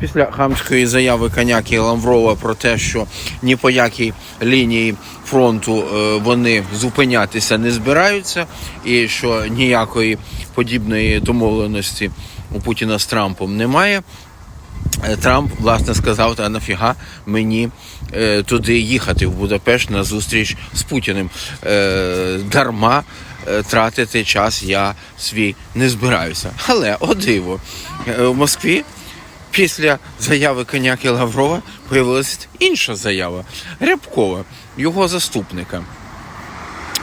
Після хамської заяви коняки Лаврова про те, що ні по якій лінії фронту е, вони зупинятися не збираються, і що ніякої подібної домовленості у Путіна з Трампом немає. Е, Трамп власне сказав, та нафіга мені е, туди їхати в Будапешт на зустріч з Путіним. Дарма тратити час я свій не збираюся. Але о диво, в Москві після заяви коняки Лаврова появилася інша заява Рябкова, його заступника.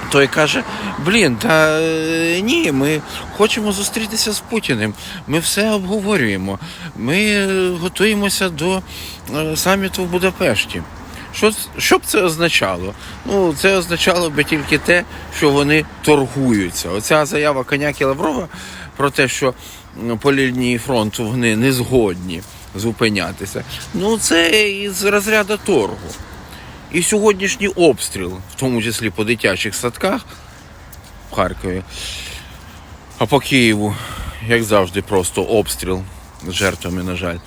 Той каже: блін, та е, ні, ми хочемо зустрітися з Путіним. Ми все обговорюємо. Ми е, готуємося до е, саміту в Будапешті. Що, що б це означало? Ну, це означало би тільки те, що вони торгуються. Оця заява коняки Лаврова про те, що по лінії фронту вони не згодні зупинятися. Ну, це із розряду торгу. І сьогоднішній обстріл, в тому числі по дитячих садках в Харкові, а по Києву, як завжди, просто обстріл з жертвами, на жаль.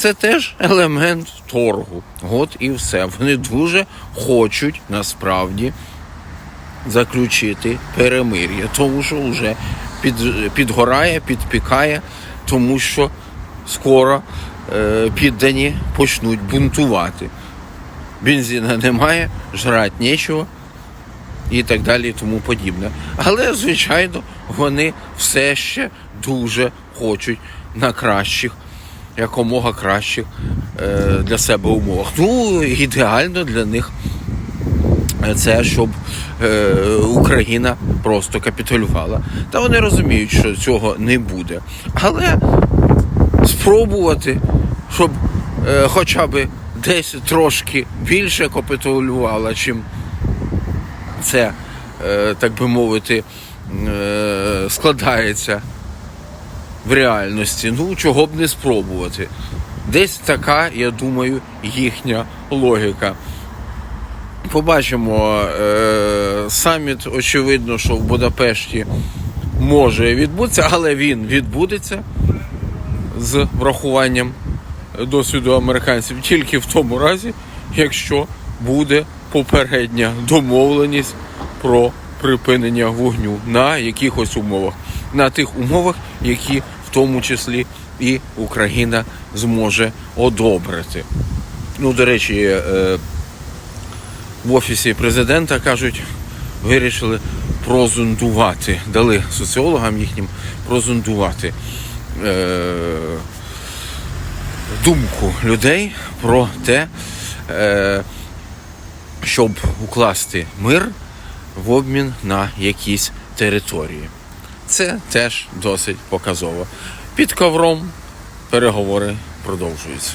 Це теж елемент торгу. От і все. Вони дуже хочуть насправді заключити перемир'я, тому що вже під, підгорає, підпікає, тому що скоро е, піддані почнуть бунтувати бензина немає, жрати нічого і так далі, і тому подібне. Але, звичайно, вони все ще дуже хочуть на кращих, якомога кращих е, для себе умовах. Ну, ідеально для них це щоб е, Україна просто капітулювала. Та вони розуміють, що цього не буде. Але спробувати, щоб е, хоча б десь трошки більше капітулювала, чим це, е, так би мовити, е, складається в реальності. Ну, чого б не спробувати. Десь така, я думаю, їхня логіка. Побачимо е, саміт, очевидно, що в Будапешті може відбутися, але він відбудеться з врахуванням досвіду американців тільки в тому разі, якщо буде попередня домовленість про припинення вогню на якихось умовах, на тих умовах, які в тому числі і Україна зможе одобрити. Ну, до речі, е, в офісі президента кажуть, вирішили прозондувати, дали соціологам їхнім прозондувати е, думку людей про те, е, щоб укласти мир в обмін на якісь території. Це теж досить показово. Під ковром переговори продовжуються.